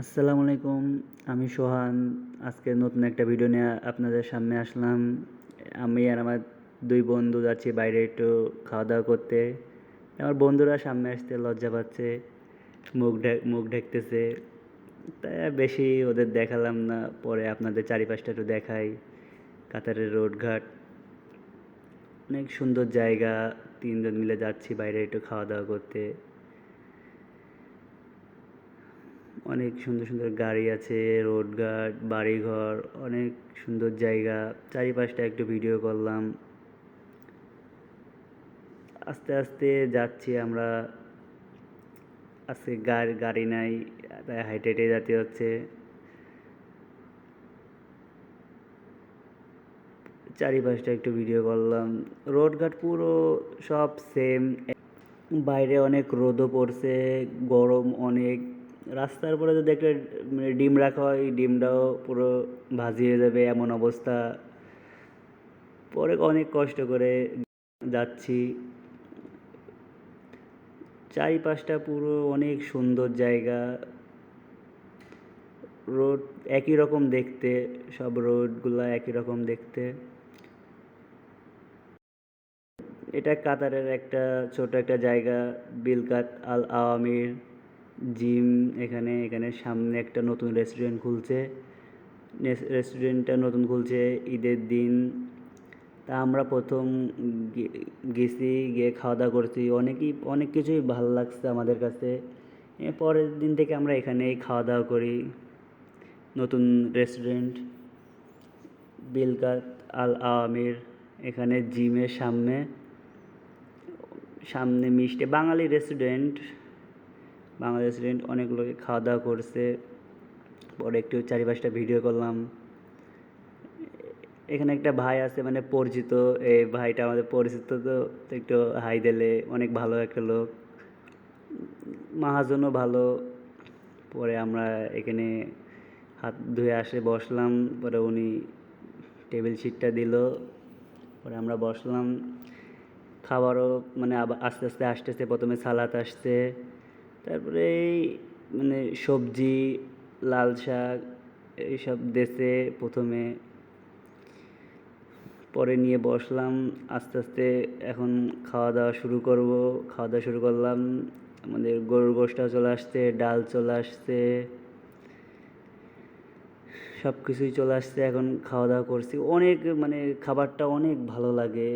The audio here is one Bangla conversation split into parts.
আসসালামু আলাইকুম, আমি সোহান। আজকে নতুন একটা ভিডিও নিয়ে আপনাদের সামনে আসলাম। আমি আর আমার দুই বন্ধু যাচ্ছি বাইরে একটু খাওয়া দাওয়া করতে। আমার বন্ধুরা সামনে আসতে লজ্জা পাচ্ছে, মুখ ঢাক মুখ ঢেকতেছে। তাই বেশি ওদের দেখালাম না, পরে আপনাদের চারিপাশটা একটু দেখাই। কাতারের রোডঘাট। অনেক সুন্দর জায়গা, তিনজন মিলে যাচ্ছি বাইরে একটু খাওয়া দাওয়া করতে। অনেক সুন্দর সুন্দর গাড়ি আছে রোডঘাট বাড়িঘর, অনেক সুন্দর জায়গা। চারিপাশটা একটু ভিডিও করলাম। আস্তে আস্তে যাচ্ছি আমরা। আজকে গাড়ি গাড়ি নাই, তাই হাইটে হেঁটে যেতে হচ্ছে। চারিপাশটা একটু ভিডিও করলাম। রোডঘাট পুরো সব সেম বাইরে অনেক রোদও পড়ছে, গরম অনেক। রাস্তার উপরে যদি একটা মানে ডিম রাখা হয় ডিমটাও পুরো ভাজিয়ে যাবে এমন অবস্থা। পরে অনেক কষ্ট করে যাচ্ছি। চারিপাশটা পুরো অনেক সুন্দর জায়গা। রোড একই রকম দেখতে, সব রোডগুলো একই রকম দেখতে। এটা কাতারের একটা ছোট একটা জায়গা, বিলকাত আল আওয়ামির জিম, এখানে এখানে সামনে একটা নতুন রেস্টুরেন্ট খুলছে। রেস্টুরেন্টটা নতুন খুলছে ঈদের দিন। তা আমরা প্রথম গেছি, গিয়ে খাওয়া দাওয়া করছি। অনেকই, অনেক কিছুই ভালো লাগছে আমাদের কাছে। পরের দিন থেকে আমরা এখানেই খাওয়া দাওয়া করি। নতুন রেস্টুরেন্ট বিলকাত আল আওয়ামির এখানে জিমের সামনে। সামনে মিষ্টি, বাঙালি রেস্টুরেন্ট বাংলা রেস্টুরেন্ট অনেক লোকে খাওয়া দাওয়া করছে। পরে একটু চারিপাশটা ভিডিও করলাম। এখানে একটা ভাই আছে মানে পরিচিত। এই ভাইটা আমাদের পরিচিত তো একটু হাই দিলে অনেক ভালো একটা লোক। মাহাজনও ভালো। পরে আমরা এখানে হাত ধুয়ে আসে বসলাম। পরে উনি টেবিল সিটটা দিল। পরে আমরা বসলাম। খাবারও মানে আস্তে আস্তে আসতেছে, প্রথমে সালাদ আসছে। তারপরে এই মানে সবজি, লাল শাক, এইসব দেশে প্রথমে, পরে নিয়ে বসলাম, আস্তে আস্তে এখন খাওয়া দাওয়া শুরু করব। খাওয়া দাওয়া শুরু করলাম, আমাদের গরুর গোষ্ঠটাও চলে আসছে, ডাল চলে আসছে সব কিছুই চলে আসছে, এখন খাওয়া দাওয়া করছি। অনেক মানে খাবারটা অনেক ভালো লাগে।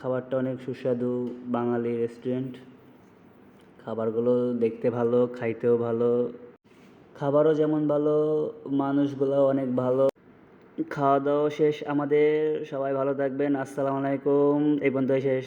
খাবারটা অনেক সুস্বাদু বাঙালি রেস্টুরেন্ট খাবারগুলো দেখতে ভালো, খাইতেও ভালো। খাবারও যেমন ভালো, মানুষগুলো অনেক ভালো। খাওয়া দাওয়া শেষ, আমাদের সবাই ভালো থাকবেন, আসসালামু আলাইকুম, এই পর্যন্তই শেষ।